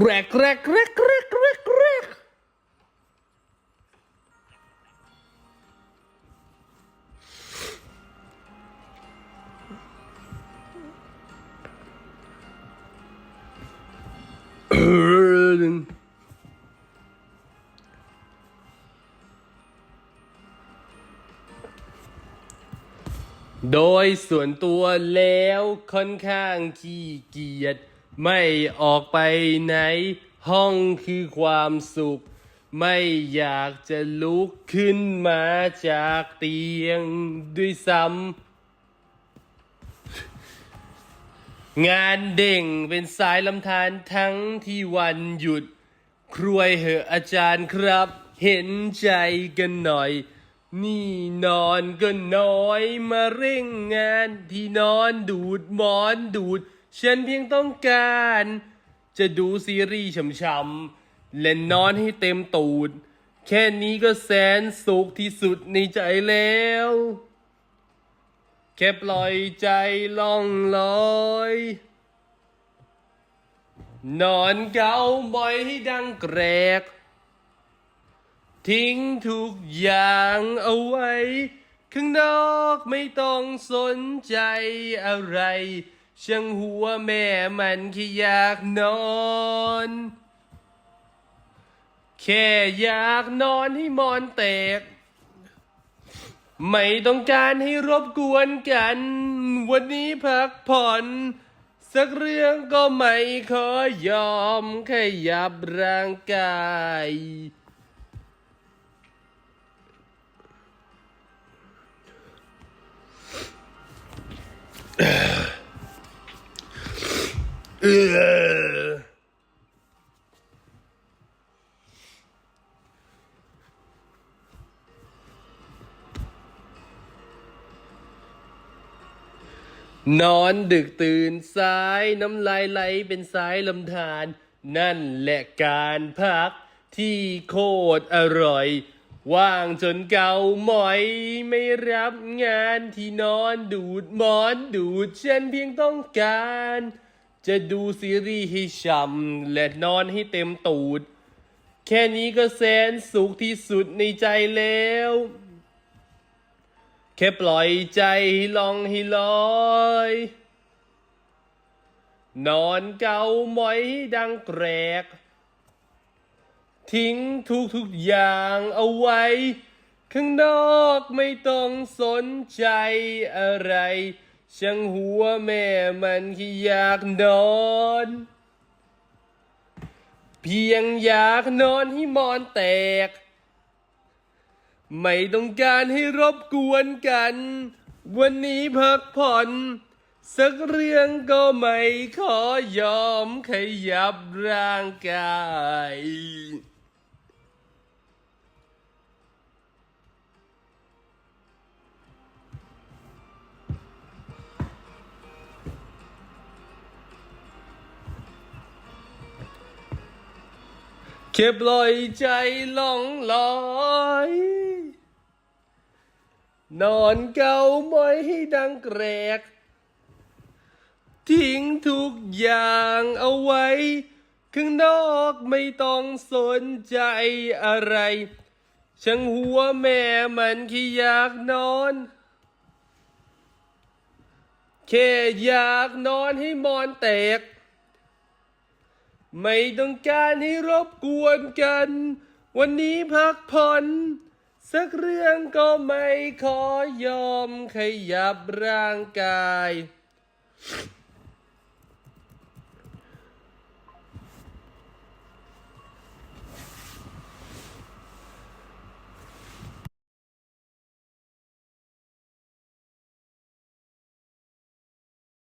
แกรกแกรกแกรกแกรกแกรกแกรกโดยส่วนตัวแล้วค่อนข้างขี้เกียจ ไม่ออกไปไหน ห้องคือความสุข ไม่อยากจะลุกขึ้นมาจากเตียงด้วยซ้ำงานเด่งเป็นสายลำธารทั้งที่วันหยุด ครวยเหอะอาจารย์ครับ เห็นใจกันหน่อย นี่นอนก็น้อยมาเร่งงานที่นอนดูดหมอนดูด ฉันเพียงต้องการ จะดูซีรีส์ช่ำๆและนอนให้เต็มตูด แค่นี้ก็แสนสุขที่สุดในใจแล้ว แค่ปล่อยใจล่องลอย นอนเกาบ่อยให้ดังแกรก ทิ้งทุกอย่างเอาไว้ ข้างนอกไม่ต้องสนใจอะไร ช่างหัวแม่มันแค่อยากนอน แค่อยากนอนให้มอนแตก ไม่ต้องการให้รบกวนกัน วันนี้พักผ่อน สักเรื่องก็ไม่ขอยอมขยับร่างกาย เออนอนดึกตื่นสายน้ำลายไหลเป็นสายลำธารนั่นแหละการพักที่โคตรอร่อย ว่างจนเก่าหมอยไม่รับงานที่นอนดูดหมอนดูดฉันเพียงต้องการ จะดูซีรีส์ให้ช่ำและนอนให้เต็มตูด แค่นี้ก็แสนสุขที่สุดในใจแล้ว แค่ปล่อยใจให้ลองให้ลอย นอนเกาหมอยดังแกรก ทิ้งทุกทุกอย่างเอาไว้ ข้างนอกไม่ต้องสนใจอะไร ช่างหัวแม่มันแค่อยากนอน เพียงอยากนอนให้มอนแตก ไม่ต้องการให้รบกวนกัน วันนี้พักผ่อน สักเรื่องก็ไม่ขอยอมขยับร่างกาย แค่ปล่อยใจล่องลอย นอนเกาหมอยให้ดังแกรก ทิ้งทุกอย่างเอาไว้ ข้างนอกไม่ต้องสนใจอะไร ช่างหัวแม่มันแค่อยากนอนแค่อยากนอนให้มอนแตก ไม่ต้องการให้รบกวนกัน วันนี้พักผ่อน สักเรื่องก็ไม่ขอยอมขยับร่างกาย